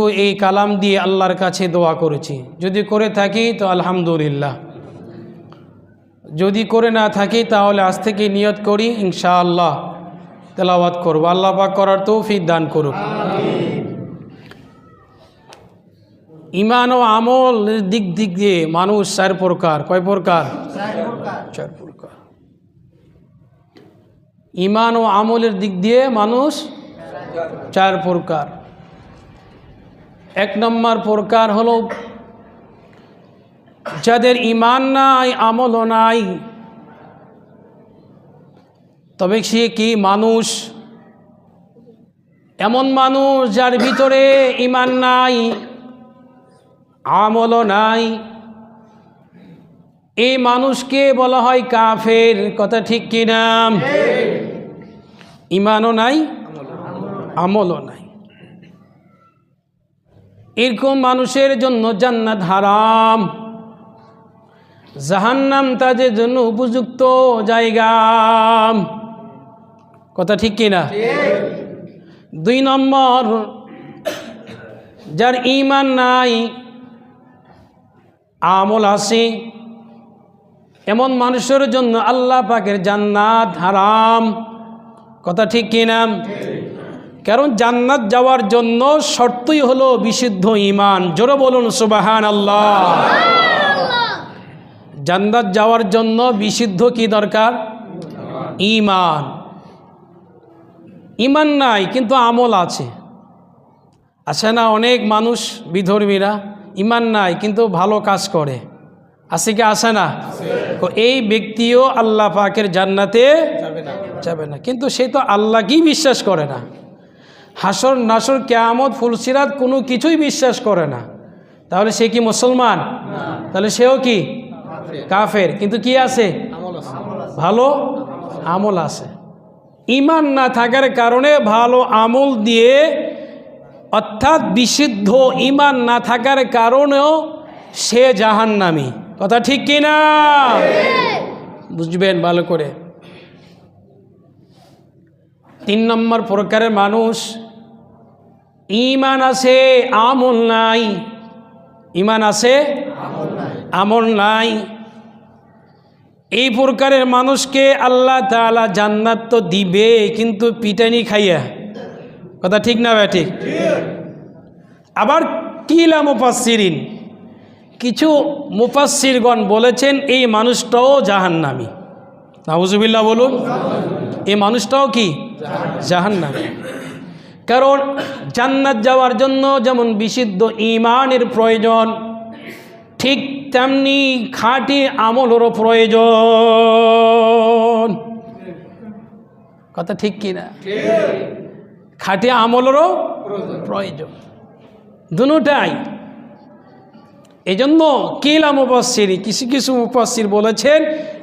এই কালাম দিয়ে আল্লাহর কাছে দোয়া করেছি। যদি করে থাকি তো আলহামদুলিল্লাহ। যদি করে না থাকি তাহলে আজ থেকে নিয়ত করি ইনশাআল্লাহ তেলাওয়াত করব। আল্লাহ পাক করার তৌফিক দান করুক। ইমান ও আমল দিক দিক দিয়ে মানুষ চার প্রকার। কয় প্রকার? চার প্রকার। ইমান ও আমলের দিক দিয়ে মানুষ চার প্রকার। এক নম্বর প্রকার হলো, যাদের ইমান নাই, আমলও নাই, তবে সে কি মানুষ? এমন মানুষ যার ভিতরে ইমান নাই, আমলও নাই। এই মানুষকে বলা হয় কাফের, কথা ঠিক কিনা? ইমানও নাই, আমলও নাই। এরকম মানুষের জন্য জান্নাত হারাম। জাহান্নাম তাদের জন্য উপযুক্ত জায়গা। কথা ঠিক কিনা? দুই নম্বর, যার ইমান নাই, আমল আছে, এমন মানুষের জন্য আল্লাহ পাকের জান্নাত হারাম। কথা ঠিক কিনা? কারণ জান্নাত যাওয়ার জন্য শর্তই হলো বিশুদ্ধ ইমান জোরে বলুন সুবাহান আল্লাহ জান্নাত যাওয়ার জন্য বিশুদ্ধ কি দরকার? ইমান ইমান নাই কিন্তু আমল আছে। আছে না অনেক মানুষ বিধর্মীরা ইমান নাই কিন্তু ভালো কাজ করে। আছে কি আসে না? এই ব্যক্তিও আল্লাহ পাকের জান্নাতে যাবে না। কিন্তু সে তো আল্লাহকেই বিশ্বাস করে না। হাসর নাসর কেয়ামত ফুলসিরাত কোনো কিছুই বিশ্বাস করে না। তাহলে সে কি মুসলমান? তাহলে সেও কি? কাফের। কিন্তু কি আছে? ভালো? আমল আছে। ইমান না থাকার কারণে ভালো আমল দিয়ে অর্থাৎ বিশুদ্ধ ইমান না থাকার কারণেও সে জাহান্নামী। কথা ঠিক কি না? বুঝবেন ভালো করে। তিন নম্বর প্রকারের মানুষ ইমান আছে, আমল নাই। ইমান আছে, আমল নাই। এই প্রকারের মানুষকে আল্লাহ তাআলা জান্নাত তো দিবে, কিন্তু পিটানি খাইয়া। কথা ঠিক না ভাই, ঠিক? আবার কিলা মুফাসসিরিন? কিছু মুফাসসিরগণ বলেছেন, এই মানুষটাও জাহান্নামী। নাউজুবিল্লাহ বলুন, এই মানুষটাও কি? জাহান্নামী। কারণ জান্নাত যাওয়ার জন্য যেমন বিশুদ্ধ ইমানের প্রয়োজন, ঠিক তেমনি খাঁটি আমলেরও প্রয়োজন। কথা ঠিক কিনা? খাঁটি আমলেরও প্রয়োজন। দুটাই। এই জন্য কিলা মুপাসির কিছু কিছু মুপাসির বলেছেন,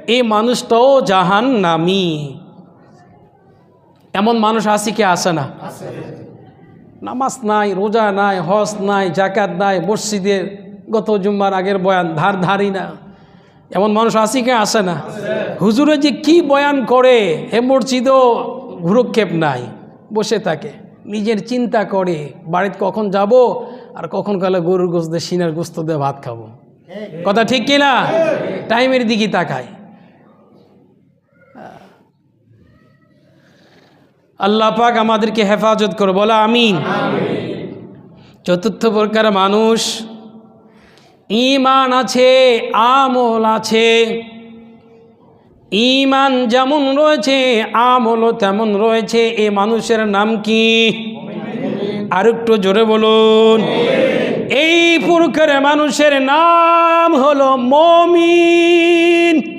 এই মানুষটাও জাহান নামি এমন মানুষ আছে কি আসে না? নামাজ নাই রোজা নাই হজ নাই জাকাত নাই মসজিদের গত জুম্মার আগের বয়ান ধার ধারি না। এমন মানুষ আসি কে আসে না? হুজুরে যে কি বয়ান করে হে মসজিদও ভুরক্ষেপ নাই বসে থাকে। নিজের চিন্তা করে বাড়িতে কখন যাব আর কখন কালে গরুর গোস্ত দিয়ে সিনার গোস্ত দিয়ে ভাত খাব। কথা ঠিক কি না টাইমের দিকে তাকায়। আল্লাহ পাক আমাদেরকে হেফাজত করে বলা আমিন। চতুর্থ প্রকার মানুষ ইমান আছে আমল আছে। ইমান যেমন রয়েছে আমলও তেমন রয়েছে। এ মানুষের নাম কি? আর একটু জোরে বলুন। এই প্রকার মানুষের নাম হলো মমিন।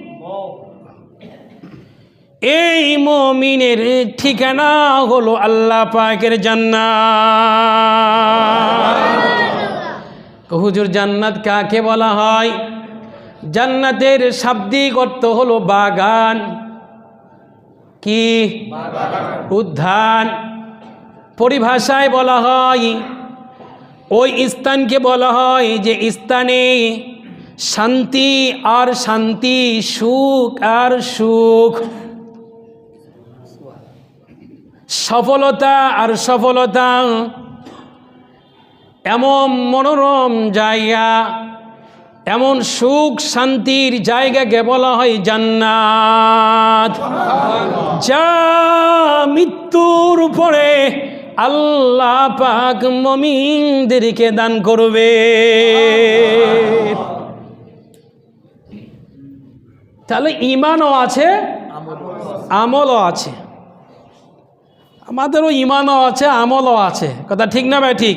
এই মমিনের ঠিকানা হলো আল্লাহ পাকের জান্নাত। হুজুর, জান্নাত কাকে বলা হয়? জান্নাতের শাব্দিক অর্থ হলো বাগান, কি? উদ্যান। পরিভাষায় বলা হয়, ওই স্থানকে বলা হয় যে স্থানে শান্তি আর শান্তি, সুখ আর সুখ। সফলতা আর সফলতা এমন মনোরম জায়গা, এমন সুখ শান্তির জায়গাকে বলা হয় জান্নাত। যা মৃত্যুর উপরে আল্লাহ পাক মমিনদেরকে দান করবে। তাহলে ইমানও আছে, আমলও আছে। আমাদেরও ইমানও আছে আমলও আছে। কথা ঠিক না ভাই ঠিক?